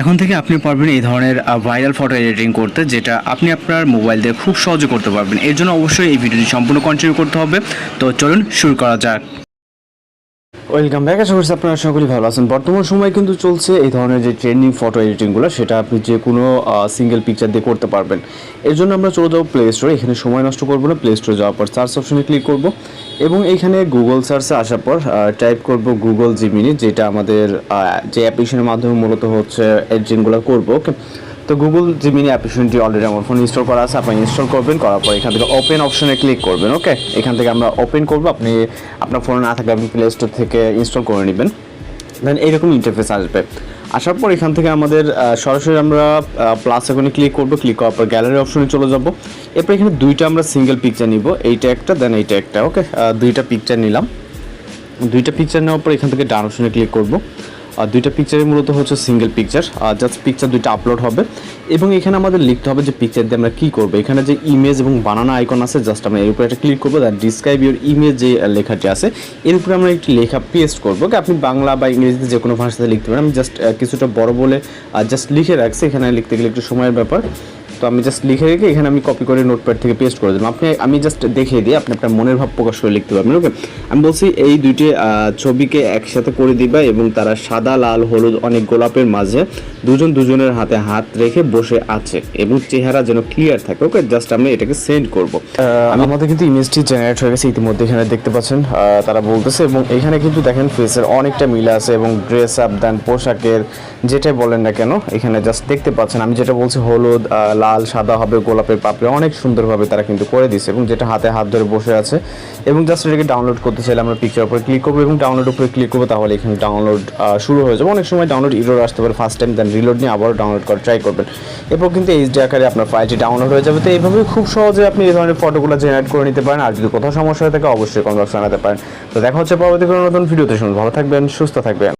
এখন থেকে আপনি পারবেন এই ধরনের ভাইরাল ফটো এডিটিং করতে, যেটা আপনি আপনার মোবাইল দিয়ে খুব সহজে করতে পারবেন। এর জন্য অবশ্যই এই ভিডিওটি সম্পূর্ণ কন্টিনিউ করতে হবে। তো চলুন শুরু করা যাক। ওয়েলকাম ব্যাক আশা করছি আপনারা সকলেই ভালো আছেন। বর্তমান সময় কিন্তু চলছে এই ধরনের যে ট্রেন্ডিং ফটো এডিটিংগুলো সেটা আপনি যে কোনো সিঙ্গেল পিকচার দিয়ে করতে পারবেন। এর জন্য আমরা চলে যাব প্লে স্টোরে এখানে সময় নষ্ট করব না। প্লে স্টোরে যাওয়ার পর সার্চ অপশনে ক্লিক করব এবং এখানে গুগল সার্চে আসার পর টাইপ করব গুগল জিমিনি যেটা আমাদের যে অ্যাপ্লিকেশনের মাধ্যমে মূলত হচ্ছে এডিটিংগুলো করব ওকে তো গুগল যে মিনি অ্যাপ্লিকেশনটি অলরেডি আমার ফোনে ইনস্টল করা আছে। আপনি ইনস্টল করবেন, করার পর এখান থেকে ওপেন অপশনে ক্লিক করবেন ওকে এখান থেকে আমরা ওপেন করব। আপনি আপনার ফোনে না থাকলে আপনি প্লে স্টোর থেকে ইনস্টল করে নেবেন। দেন এইরকম ইন্টারফেস আসবে। আসার পর এখান থেকে আমাদের সরাসরি আমরা প্লাস এখানে ক্লিক করব। ক্লিক করার পর গ্যালারি অপশনে চলে যাব। এরপর এখানে দুইটা আমরা সিঙ্গেল পিকচার নিব। এইটা একটা দেন এইটা একটা ওকে দুইটা পিকচার নিলাম। দুইটা পিকচার নেওয়ার পর এখান থেকে ডান অপশনে ক্লিক করব। আর দুইটা পিকচারে মূলত হচ্ছে সিঙ্গেল পিকচার আর জাস্ট পিকচার দুইটা আপলোড হবে। এবং এখানে আমাদের লিখতে হবে যে পিকচার দিয়ে আমরা কী করব। এখানে যে ইমেজ এবং বানানো আইকন আছে জাস্ট আমরা এর উপরে একটা ক্লিক করব দ্যাট ডিসক্রাইব ইউর ইমেজ যে লেখাটি আছে, এর উপরে আমরা একটি লেখা পেস্ট করব। আপনি বাংলা বা ইংরেজিতে যে কোনো ভাষাতে লিখতে পারেন। আমি জাস্ট কিছুটা বড় বলে জাস্ট লিখে রাখছি। এখানে লিখতে গেলে একটু সময়ের ব্যাপার। তো আমি জাস্ট লিখে রেখে এখানে আমি কপি করে নোটপ্যাড থেকে পেস্ট করে দিলাম। আপনি আমি জাস্ট দেখিয়ে দিই আপনি আপনার মনের ভাব প্রকাশ করে লিখতে পারবেন ওকে আমি বলছি এই দুইটি ছবিকে একসাথে করে দিবা এবং তারা সাদা লাল হলুদ অনেক গোলাপের মাঝে দুজন দুজনের হাতে হাত রেখে বসে আছে এবং চেহারা যেন ক্লিয়ার থাকে ওকে জাস্ট আমি এটাকে সেন্ড করব। আমাদের কিন্তু ইমেজটি জেনারেট হয়ে গেছে ইতিমধ্যে এখানে দেখতে পাচ্ছেন তারা বলতেছে এবং এখানে কিন্তু দেখেন ফেসের অনেকটা মিল আছে এবং ড্রেস আপ দেন পোশাকের যেটাই বলেন না কেন এখানে জাস্ট দেখতে পাচ্ছেন। আমি যেটা বলছি হলুদ আহ, লাল, সাদা হবে, গোলাপের পাপড়ি, অনেক সুন্দরভাবে তারা কিন্তু করে দিছে এবং যেটা হাতে হাত ধরে বসে আছে। এবং জাস্ট এটাকে ডাউনলোড করতে চাইলে আমরা পিকচার উপরে ক্লিক করব এবং ডাউনলোড উপরে ক্লিক করব, তাহলে এখানে ডাউনলোড শুরু হয়ে যাবে। অনেক সময় ডাউনলোড ইরোর আসতে পারে ফার্স্ট টাইম দেন রিলোড নিয়ে আবারও ডাউনলোড করা ট্রাই করবেন। এরপর কিন্তু এইচডি আকারে আপনার ফাইলটি ডাউনলোড হয়ে যাবে। তো এইভাবে খুব সহজে আপনি এই ধরনের ফটোগুলো জেনারেট করে নিতে পারেন। আর যদি কোথাও সমস্যা হয়ে থাকে, অবশ্যই কমেন্ট বক্সে জানাতে পারেন। তো দেখা হচ্ছে পরবর্তী কোনো নতুন ভিডিওতে শুনুন ভালো থাকবেন, সুস্থ থাকবেন।